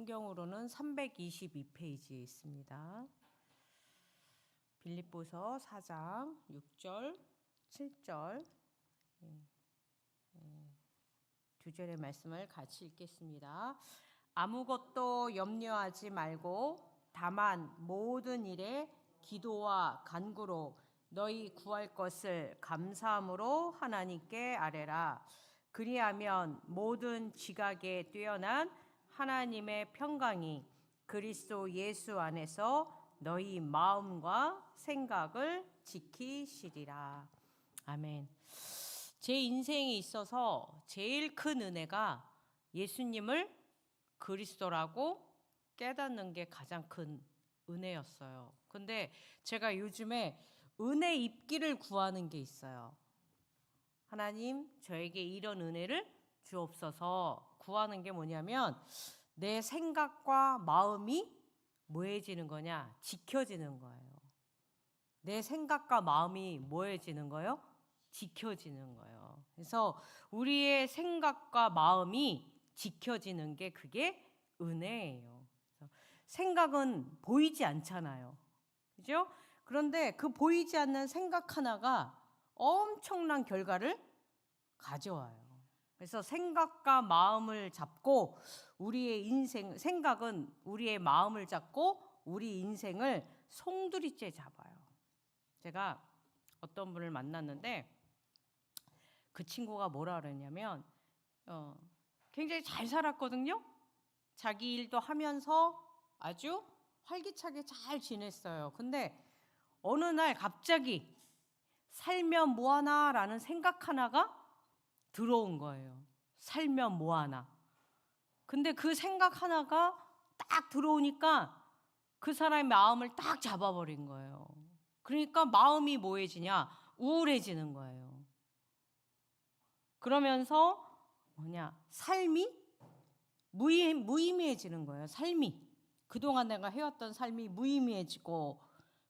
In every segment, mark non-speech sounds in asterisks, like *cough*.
성경으로는 322페이지에 있습니다. 빌립보서 4장 6절, 7절 예, 예, 두 절의 말씀을 같이 읽겠습니다. 아무것도 염려하지 말고 다만 모든 일에 기도와 간구로 너희 구할 것을 감사함으로 하나님께 아뢰라. 그리하면 모든 지각에 뛰어난 하나님의 평강이 그리스도 예수 안에서 너희 마음과 생각을 지키시리라. 아멘. 제 인생에 있어서 제일 큰 은혜가 예수님을 그리스도라고 깨닫는 게 가장 큰 은혜였어요. 근데 제가 요즘에 은혜 입기를 구하는 게 있어요. 하나님, 저에게 이런 은혜를 주옵소서 구하는 게 뭐냐면 내 생각과 마음이 뭐해지는 거냐? 지켜지는 거예요. 내 생각과 마음이 뭐해지는 거예요? 지켜지는 거예요. 그래서 우리의 생각과 마음이 지켜지는 게 그게 은혜예요. 생각은 보이지 않잖아요. 그죠? 그런데 그 보이지 않는 생각 하나가 엄청난 결과를 가져와요. 그래서 생각과 마음을 잡고 우리의 인생 생각은 우리의 마음을 잡고 우리 인생을 송두리째 잡아요. 제가 어떤 분을 만났는데 그 친구가 뭐라 그랬냐면 어, 굉장히 잘 살았거든요. 자기 일도 하면서 아주 활기차게 잘 지냈어요. 근데 어느 날 갑자기 살면 뭐하나라는 생각 하나가 들어온 거예요. 살면 뭐 하나. 근데 그 생각 하나가 딱 들어오니까 그 사람의 마음을 딱 잡아버린 거예요. 그러니까 마음이 뭐해지냐? 우울해지는 거예요. 그러면서 뭐냐? 삶이 무의, 무의미해지는 거예요. 삶이. 그동안 내가 해왔던 삶이 무의미해지고,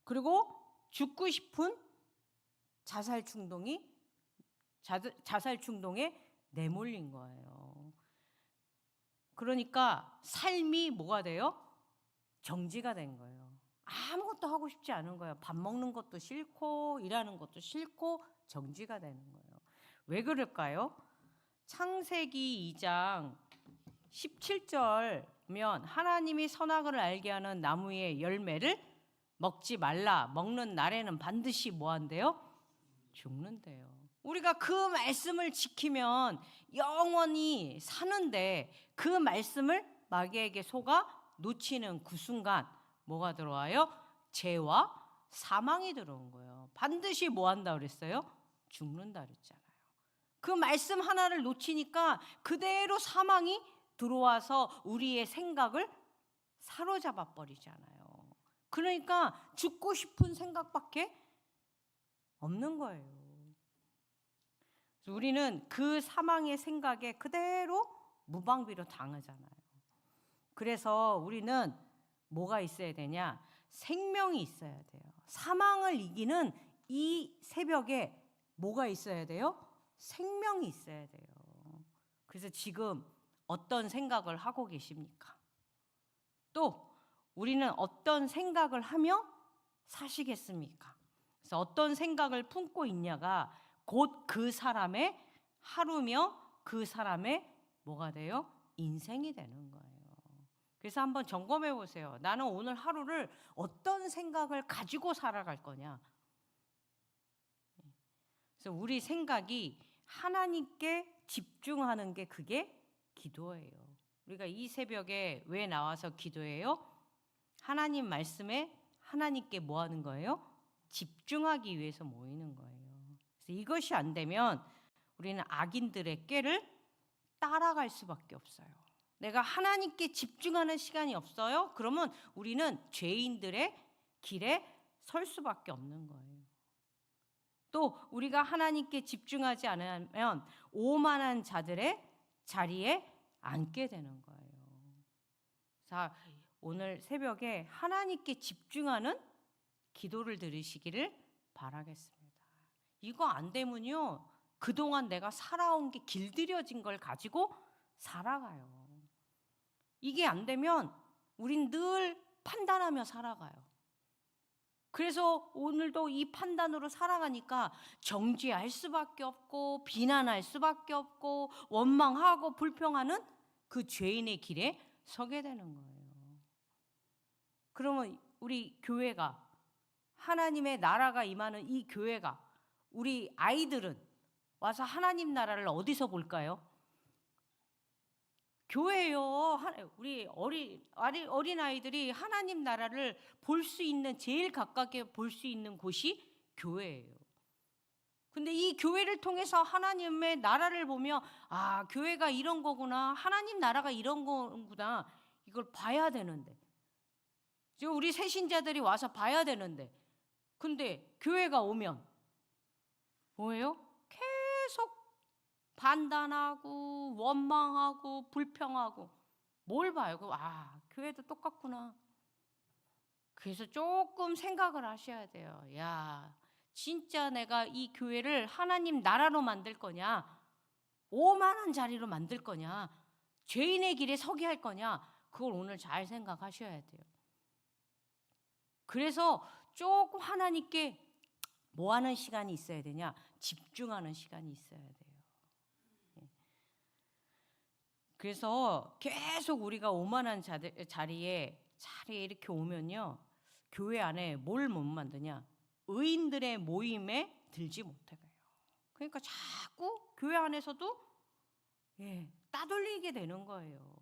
그리고 죽고 싶은 자살 충동이 자살 충동에 내몰린 거예요. 그러니까 삶이 뭐가 돼요? 정지가 된 거예요. 아무것도 하고 싶지 않은 거예요. 밥 먹는 것도 싫고 일하는 것도 싫고 정지가 되는 거예요. 왜 그럴까요? 창세기 2장 17절면 하나님이 선악을 알게 하는 나무의 열매를 먹지 말라. 먹는 날에는 반드시 뭐 한대요? 죽는데요. 우리가 그 말씀을 지키면 영원히 사는데 그 말씀을 마귀에게 속아 놓치는 그 순간 뭐가 들어와요? 죄와 사망이 들어온 거예요. 반드시 뭐 한다 그랬어요? 죽는다 그랬잖아요. 그 말씀 하나를 놓치니까 그대로 사망이 들어와서 우리의 생각을 사로잡아 버리잖아요. 그러니까 죽고 싶은 생각밖에 없는 거예요. 우리는 그 사망의 생각에 그대로 무방비로 당하잖아요. 그래서 우리는 뭐가 있어야 되냐? 생명이 있어야 돼요. 사망을 이기는 이 새벽에 뭐가 있어야 돼요? 생명이 있어야 돼요. 그래서 지금 어떤 생각을 하고 계십니까? 또 우리는 어떤 생각을 하며 사시겠습니까? 그래서 어떤 생각을 품고 있냐가 곧 그 사람의 하루며 그 사람의 뭐가 돼요? 인생이 되는 거예요. 그래서 한번 점검해 보세요. 나는 오늘 하루를 어떤 생각을 가지고 살아갈 거냐? 그래서 우리 생각이 하나님께 집중하는 게 그게 기도예요. 우리가 이 새벽에 왜 나와서 기도해요? 하나님 말씀에 하나님께 뭐 하는 거예요? 집중하기 위해서 모이는 거예요. 그래서 이것이 안 되면 우리는 악인들의 꾀를 따라갈 수밖에 없어요. 내가 하나님께 집중하는 시간이 없어요? 그러면 우리는 죄인들의 길에 설 수밖에 없는 거예요. 또 우리가 하나님께 집중하지 않으면 오만한 자들의 자리에 앉게 되는 거예요. 자, 오늘 새벽에 하나님께 집중하는 기도를 들으시기를 바라겠습니다. 이거 안 되면요. 그동안 내가 살아온 게 길들여진 걸 가지고 살아가요. 이게 안 되면 우린 늘 판단하며 살아가요. 그래서 오늘도 이 판단으로 살아가니까 정죄할 수밖에 없고 비난할 수밖에 없고 원망하고 불평하는 그 죄인의 길에 서게 되는 거예요. 그러면 우리 교회가 하나님의 나라가 임하는 이 교회가 우리 아이들은 와서 하나님 나라를 어디서 볼까요? 교회요. 하- 우리 어린 어린 아이들이 하나님 나라를 볼 수 있는 제일 가깝게 볼 수 있는 곳이 교회예요. 근데 이 교회를 통해서 하나님의 나라를 보며 아 교회가 이런 거구나 하나님 나라가 이런 거구나 이걸 봐야 되는데 지금 우리 새신자들이 와서 봐야 되는데 근데 교회가 오면 뭐예요? 계속 판단하고 원망하고 불평하고 뭘 봐요? 그, 아 교회도 똑같구나. 그래서 조금 생각을 하셔야 돼요. 야 진짜 내가 이 교회를 하나님 나라로 만들 거냐? 오만한 자리로 만들 거냐? 죄인의 길에 서게 할 거냐? 그걸 오늘 잘 생각하셔야 돼요. 그래서 조금 하나님께 뭐 하는 시간이 있어야 되냐? 집중하는 시간이 있어야 돼요. 예. 그래서 계속 우리가 오만한 자리에 자리에 이렇게 오면요. 교회 안에 뭘 못 만드냐? 의인들의 모임에 들지 못해요. 그러니까 자꾸 교회 안에서도 예, 따돌리게 되는 거예요.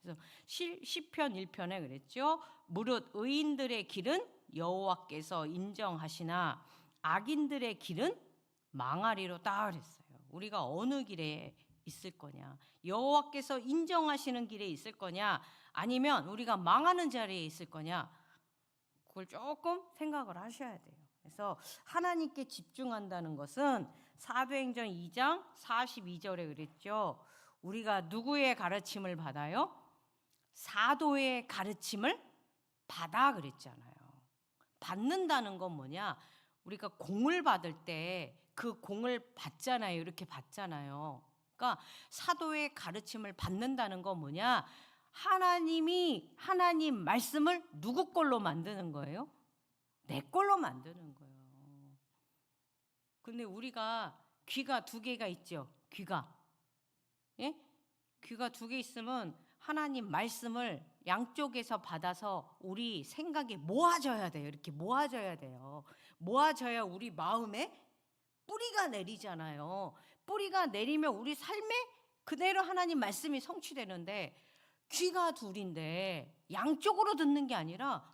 그래서 시, 시편 1편에 그랬죠. 무릇 의인들의 길은 여호와께서 인정하시나 악인들의 길은 망하리로 딱 그랬어요. 우리가 어느 길에 있을 거냐? 여호와께서 인정하시는 길에 있을 거냐? 아니면 우리가 망하는 자리에 있을 거냐? 그걸 조금 생각을 하셔야 돼요. 그래서 하나님께 집중한다는 것은 사도행전 2장 42절에 그랬죠. 우리가 누구의 가르침을 받아요? 사도의 가르침을 받아 그랬잖아요. 받는다는 건 뭐냐? 우리가 공을 받을 때 그 공을 받잖아요. 이렇게 받잖아요. 그러니까 사도의 가르침을 받는다는 건 뭐냐? 하나님이 하나님 말씀을 누구 걸로 만드는 거예요? 내 걸로 만드는 거예요. 근데 우리가 귀가 두 개가 있죠. 귀가. 예? 귀가 두 개 있으면 하나님 말씀을 양쪽에서 받아서 우리 생각에 모아져야 돼요. 이렇게 모아져야 돼요. 모아져야 우리 마음에 뿌리가 내리잖아요. 뿌리가 내리면 우리 삶에 그대로 하나님 말씀이 성취되는데 귀가 둘인데 양쪽으로 듣는 게 아니라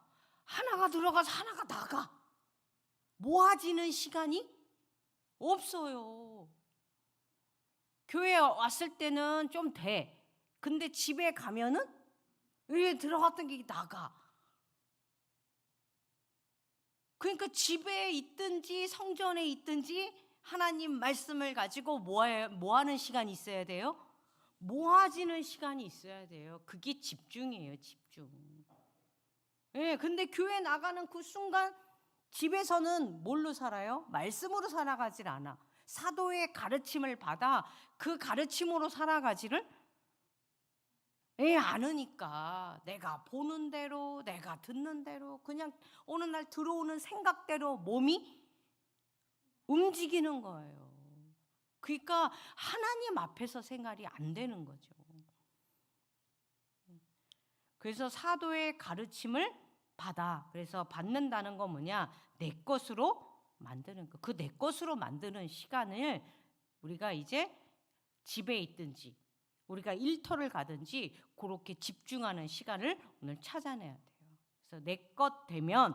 하나가 들어가서 하나가 나가. 모아지는 시간이 없어요. 교회에 왔을 때는 좀 돼. 근데 집에 가면은 왜 들어갔던 게 나가. 그러니까 집에 있든지 성전에 있든지 하나님 말씀을 가지고 뭐해, 뭐 하는 시간이 있어야 돼요? 모아지는 시간이 있어야 돼요. 그게 집중이에요, 집중. 예, 근데 교회 나가는 그 순간 집에서는 뭘로 살아요? 말씀으로 살아가질 않아. 사도의 가르침을 받아 그 가르침으로 살아가지를 예, 않으니까 내가 보는 대로 내가 듣는 대로 그냥 어느 날 들어오는 생각대로 몸이 움직이는 거예요. 그러니까 하나님 앞에서 생활이 안 되는 거죠. 그래서 사도의 가르침을 받아. 그래서 받는다는 건 뭐냐? 내 것으로 만드는 거. 그 내 것으로 만드는 시간을 우리가 이제 집에 있든지 우리가 일터를 가든지 그렇게 집중하는 시간을 오늘 찾아내야 돼요. 그래서 내 것 되면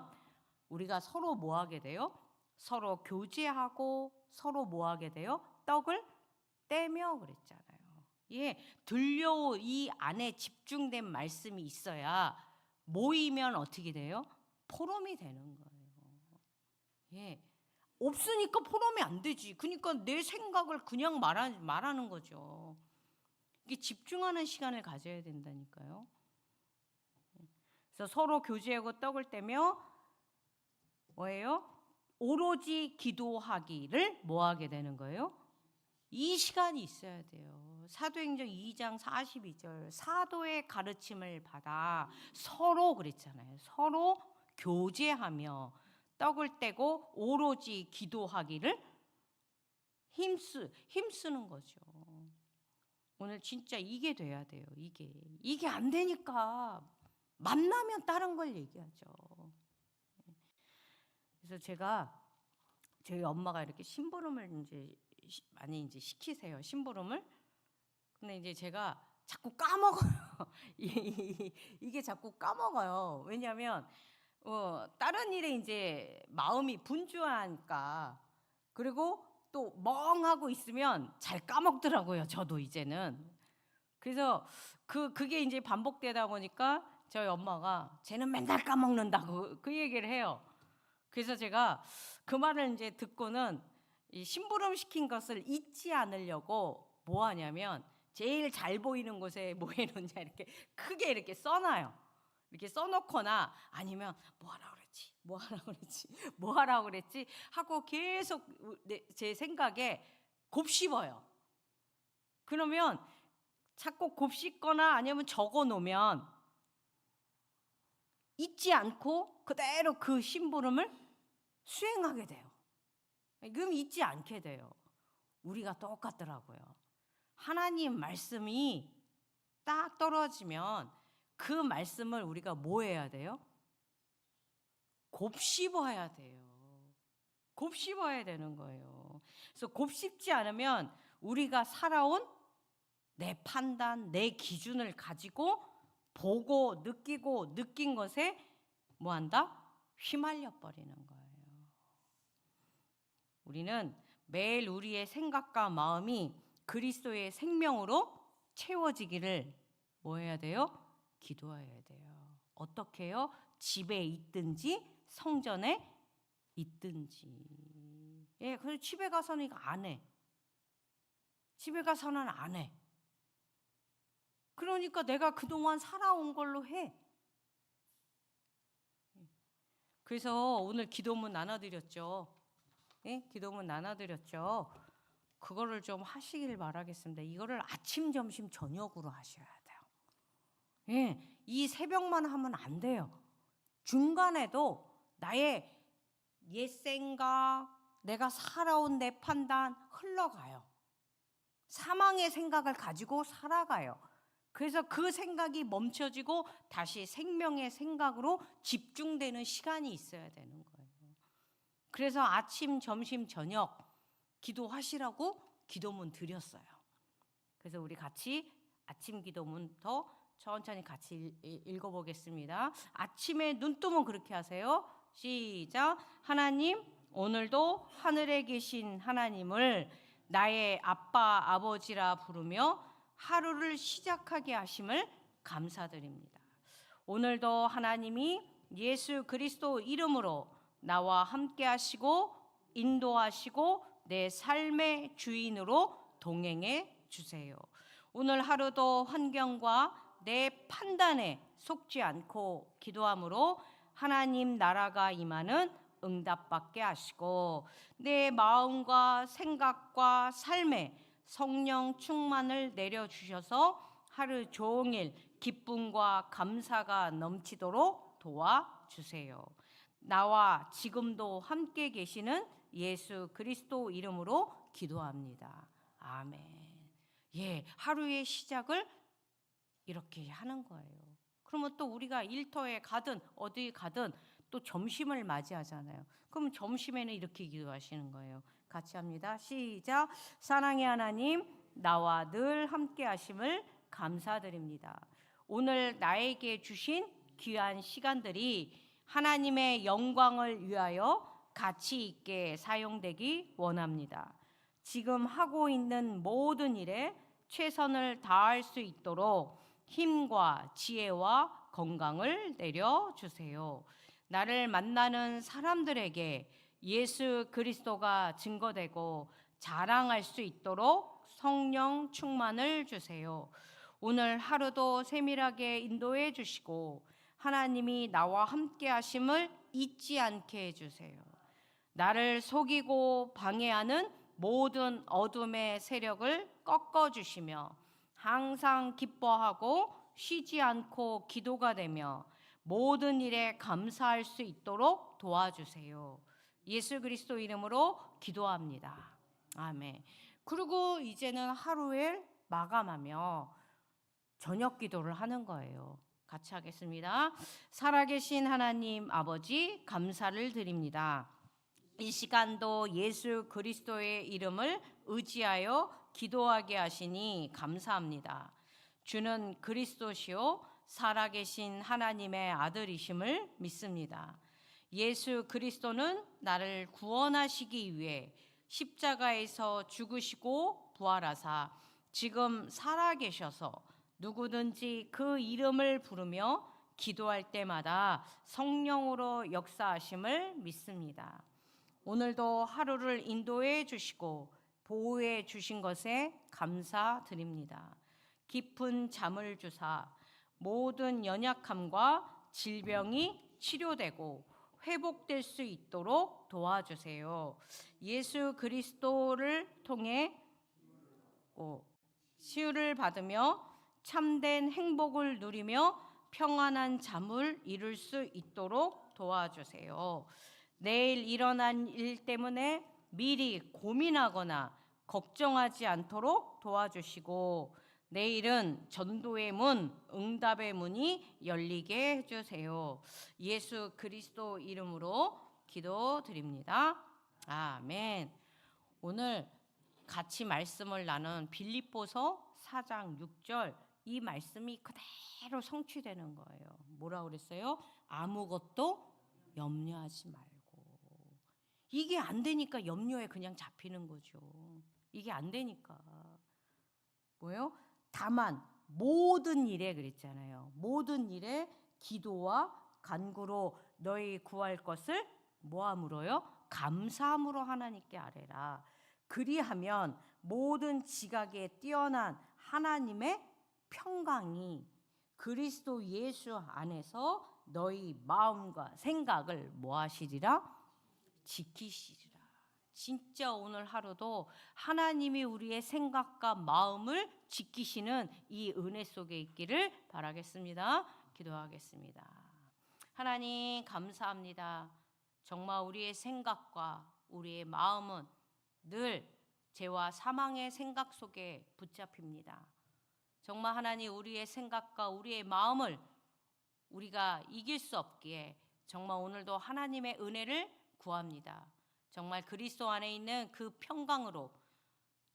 우리가 서로 뭐 하게 돼요? 서로 교제하고 서로 뭐 하게 돼요? 떡을 떼며 그랬잖아요. 예, 들려 이 안에 집중된 말씀이 있어야 모이면 어떻게 돼요? 포럼이 되는 거예요. 예. 없으니까 포럼이 안 되지. 그러니까 내 생각을 그냥 말하, 말하는 거죠. 이게 집중하는 시간을 가져야 된다니까요. 그래서 서로 교제하고 떡을 떼며 뭐예요? 오로지 기도하기를 뭐 하게 되는 거예요? 이 시간이 있어야 돼요. 사도행전 2장 42절 사도의 가르침을 받아 서로 그랬잖아요. 서로 교제하며 떡을 떼고 오로지 기도하기를 힘쓰 힘쓰는 거죠. 오늘 진짜 이게 돼야 돼요. 이게 이게 안 되니까 만나면 다른 걸 얘기하죠. 그래서 제가 저희 엄마가 이렇게 심부름을 이제 시- 많이 이제 시키세요. 심부름을. 근데 이제 제가 자꾸 까먹어요. *laughs* 이- 이게 자꾸 까먹어요. 왜냐하면 어, 다른 일에 이제 마음이 분주하니까 그리고 또 멍하고 있으면 잘 까먹더라고요. 저도 이제는. 그래서 그 그게 이제 반복되다 보니까 저희 엄마가 쟤는 맨날 까먹는다고 그 얘기를 해요. 그래서 제가 그 말을 이제 듣고는 이 심부름 시킨 것을 잊지 않으려고 뭐 하냐면 제일 잘 보이는 곳에 뭐 해놓냐 이렇게 크게 이렇게 써놔요. 이렇게 써놓거나 아니면 뭐 하라 그랬지, 뭐 하라 그랬지, *laughs* 뭐 하라 그랬지 하고 계속 내- 제 생각에 곱씹어요. 그러면 자꾸 곱씹거나 아니면 적어 놓으면 잊지 않고 그대로 그 심부름을 수행하게 돼요. 그럼 잊지 않게 돼요. 우리가 똑같더라고요. 하나님 말씀이 딱 떨어지면 그 말씀을 우리가 뭐 해야 돼요? 곱씹어야 돼요. 곱씹어야 되는 거예요. 그래서 곱씹지 않으면 우리가 살아온 내 판단, 내 기준을 가지고 보고 느끼고 느낀 것에 뭐 한다? 휘말려 버리는 거예요. 우리는 매일 우리의 생각과 마음이 그리스도의 생명으로 채워지기를 뭐 해야 돼요? 기도해야 돼요. 어떻게요? 집에 있든지 성전에 있든지. 예, 그래서 집에 가서는 이거 안 해. 집에 가서는 안 해. 그러니까 내가 그동안 살아온 걸로 해. 그래서 오늘 기도문 나눠드렸죠. 예? 기도문 나눠드렸죠. 그거를 좀 하시길 바라겠습니다. 이거를 아침, 점심, 저녁으로 하셔야 돼요. 예, 이 새벽만 하면 안 돼요. 중간에도 나의 옛 생각, 내가 살아온 내 판단 흘러가요. 사망의 생각을 가지고 살아가요. 그래서 그 생각이 멈춰지고 다시 생명의 생각으로 집중되는 시간이 있어야 되는 거예요. 그래서 아침, 점심, 저녁 기도하시라고 기도문 드렸어요. 그래서 우리 같이 아침 기도문부터 천천히 같이 읽어보겠습니다. 아침에 눈 뜨면 그렇게 하세요. 시작. 하나님, 오늘도 하늘에 계신 하나님을 나의 아빠, 아버지라 부르며 하루를 시작하게 하심을 감사드립니다. 오늘도 하나님이 예수 그리스도 이름으로 나와 함께 하시고 인도하시고 내 삶의 주인으로 동행해 주세요. 오늘 하루도 환경과 내 판단에 속지 않고 기도함으로 하나님 나라가 임하는 응답받게 하시고 내 마음과 생각과 삶에 성령 충만을 내려 주셔서 하루 종일 기쁨과 감사가 넘치도록 도와 주세요. 나와 지금도 함께 계시는 예수 그리스도 이름으로 기도합니다. 아멘. 예, 하루의 시작을 이렇게 하는 거예요. 그러면 또 우리가 일터에 가든 어디 가든 또 점심을 맞이하잖아요. 그럼 점심에는 이렇게 기도하시는 거예요. 같이 합니다. 시작. 사랑의 하나님, 나와 늘 함께 하심을 감사드립니다. 오늘 나에게 주신 귀한 시간들이 하나님의 영광을 위하여 가치 있게 사용되기 원합니다. 지금 하고 있는 모든 일에 최선을 다할 수 있도록 힘과 지혜와 건강을 내려 주세요. 나를 만나는 사람들에게 예수 그리스도가 증거되고 자랑할 수 있도록 성령 충만을 주세요. 오늘 하루도 세밀하게 인도해 주시고 하나님이 나와 함께 하심을 잊지 않게 해 주세요. 나를 속이고 방해하는 모든 어둠의 세력을 꺾어 주시며 항상 기뻐하고 쉬지 않고 기도가 되며 모든 일에 감사할 수 있도록 도와주세요. 예수 그리스도 이름으로 기도합니다. 아멘. 그리고 이제는 하루를 마감하며 저녁 기도를 하는 거예요. 같이 하겠습니다. 살아계신 하나님 아버지 감사를 드립니다. 이 시간도 예수 그리스도의 이름을 의지하여 기도하게 하시니 감사합니다. 주는 그리스도시요 살아계신 하나님의 아들이심을 믿습니다. 예수 그리스도는 나를 구원하시기 위해 십자가에서 죽으시고 부활하사 지금 살아계셔서 누구든지 그 이름을 부르며 기도할 때마다 성령으로 역사하심을 믿습니다. 오늘도 하루를 인도해 주시고 보호해 주신 것에 감사드립니다. 깊은 잠을 주사 모든 연약함과 질병이 치료되고 회복될 수 있도록 도와주세요. 예수 그리스도를 통해 치유를 받으며 참된 행복을 누리며 평안한 잠을 이룰 수 있도록 도와주세요. 내일 일어난 일 때문에 미리 고민하거나 걱정하지 않도록 도와주시고 내일은 전도의 문, 응답의 문이 열리게 해주세요. 예수 그리스도 이름으로 기도드립니다. 아멘. 오늘 같이 말씀을 나눈 빌립보서 4장 6절 이 말씀이 그대로 성취되는 거예요. 뭐라 그랬어요? 아무것도 염려하지 말고. 이게 안 되니까 염려에 그냥 잡히는 거죠. 이게 안 되니까. 뭐예요? 다만 모든 일에 그랬잖아요. 모든 일에 기도와 간구로 너희 구할 것을 뭐함으로요? 감사함으로 하나님께 아뢰라. 그리하면 모든 지각에 뛰어난 하나님의 평강이 그리스도 예수 안에서 너희 마음과 생각을 뭐하시리라? 지키시리라. 진짜 오늘 하루도 하나님이 우리의 생각과 마음을 지키시는 이 은혜 속에 있기를 바라겠습니다. 기도하겠습니다. 하나님 감사합니다. 정말 우리의 생각과 우리의 마음은 늘 죄와 사망의 생각 속에 붙잡힙니다. 정말 하나님 우리의 생각과 우리의 마음을 우리가 이길 수 없기에 정말 오늘도 하나님의 은혜를 구합니다. 정말 그리스도 안에 있는 그 평강으로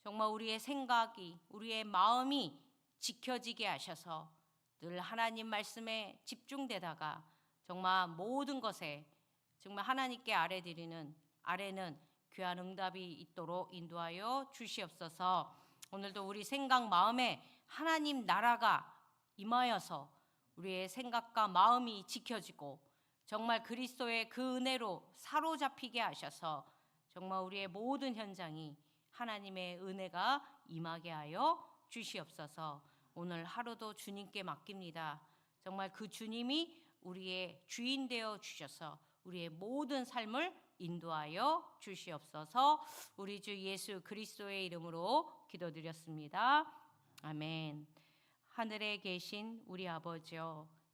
정말 우리의 생각이 우리의 마음이 지켜지게 하셔서 늘 하나님 말씀에 집중되다가 정말 모든 것에 정말 하나님께 아뢰 드리는 아뢰는 귀한 응답이 있도록 인도하여 주시옵소서. 오늘도 우리 생각 마음에 하나님 나라가 임하여서 우리의 생각과 마음이 지켜지고 정말 그리스도의 그 은혜로 사로잡히게 하셔서 정말 우리의 모든 현장이 하나님의 은혜가 임하게 하여 주시옵소서. 오늘 하루도 주님께 맡깁니다. 정말 그 주님이 우리의 주인 되어 주셔서 우리의 모든 삶을 인도하여 주시옵소서. 우리 주 예수 그리스도의 이름으로 기도드렸습니다. 아멘. 하늘에 계신 우리 아버지여